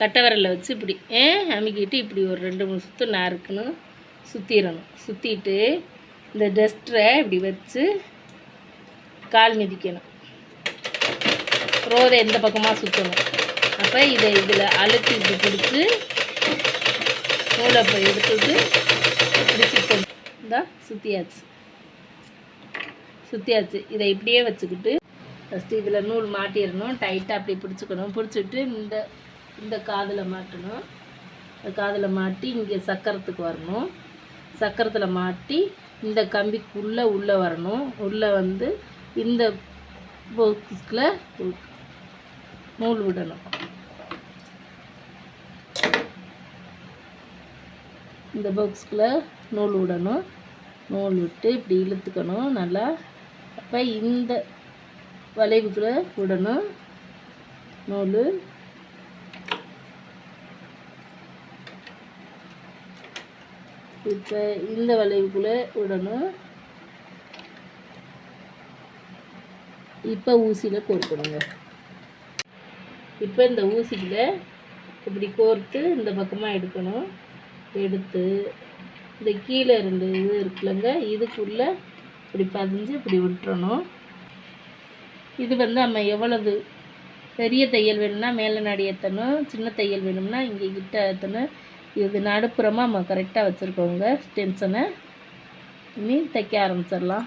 கட்டவரலில் வச்சு இப்படி ஏ அமுக்கிட்டு இப்படி ஒரு ரெண்டு மூணு சுற்று நாருக்குன்னு சுற்றிடணும் சுற்றிட்டு இந்த டஸ்டரை இப்படி வச்சு கால் மிதிக்கணும். ரோதை எந்த பக்கமாக சுற்றணும் அப்போ இதை இதில் அழுத்தி இப்படி பிடிச்சி நூலை இப்போ எடுத்துட்டு இப்படி சுற்றணும் இந்தா சுற்றியாச்சு சுற்றியாச்சு இதை இப்படியே வச்சுக்கிட்டு ஃபஸ்ட்டு இதில் நூல் மாட்டிடணும். டைட்டாக அப்படி பிடிச்சிக்கணும். பிடிச்சிட்டு இந்த இந்த காதில் மாட்டணும். இந்த காதில் மாட்டி இங்கே சக்கரத்துக்கு வரணும். சக்கரத்தில் மாட்டி இந்த கம்பிக்குள்ளே உள்ளே வரணும். உள்ளே வந்து இந்த பாக்ஸில் நூல் விடணும். இந்த பாக்ஸுக்குள்ளே நூல் விடணும். நூல் விட்டு இப்படி இழுத்துக்கணும். நல்லா. அப்போ இந்த வளைவுக்குள்ளே விடணும். நூல் இப்போ இந்த வளைவுக்குள்ளே விடணும். இப்போ ஊசியில் கோர்க்கணுங்க. இப்போ இந்த ஊசியில் இப்படி கோர்த்து இந்த பக்கமாக எடுக்கணும். எடுத்து இந்த கீழே ரெண்டு இது இருக்குல்லங்க. இதுக்குள்ளே இப்படி பதிஞ்சு இப்படி விட்டுறணும். இது வந்து நம்ம எவ்வளவு பெரிய தையல் வேணும்னா மேலே நாடி ஏற்றணும் சின்ன தையல் வேணும்னா இங்கே கிட்ட ஏற்றணும் இது நடுப்புறமாக நம்ம கரெக்டாக வச்சுருக்கோங்க. டென்ஷனை இனி தைக்க ஆரம்பிச்சிடலாம்.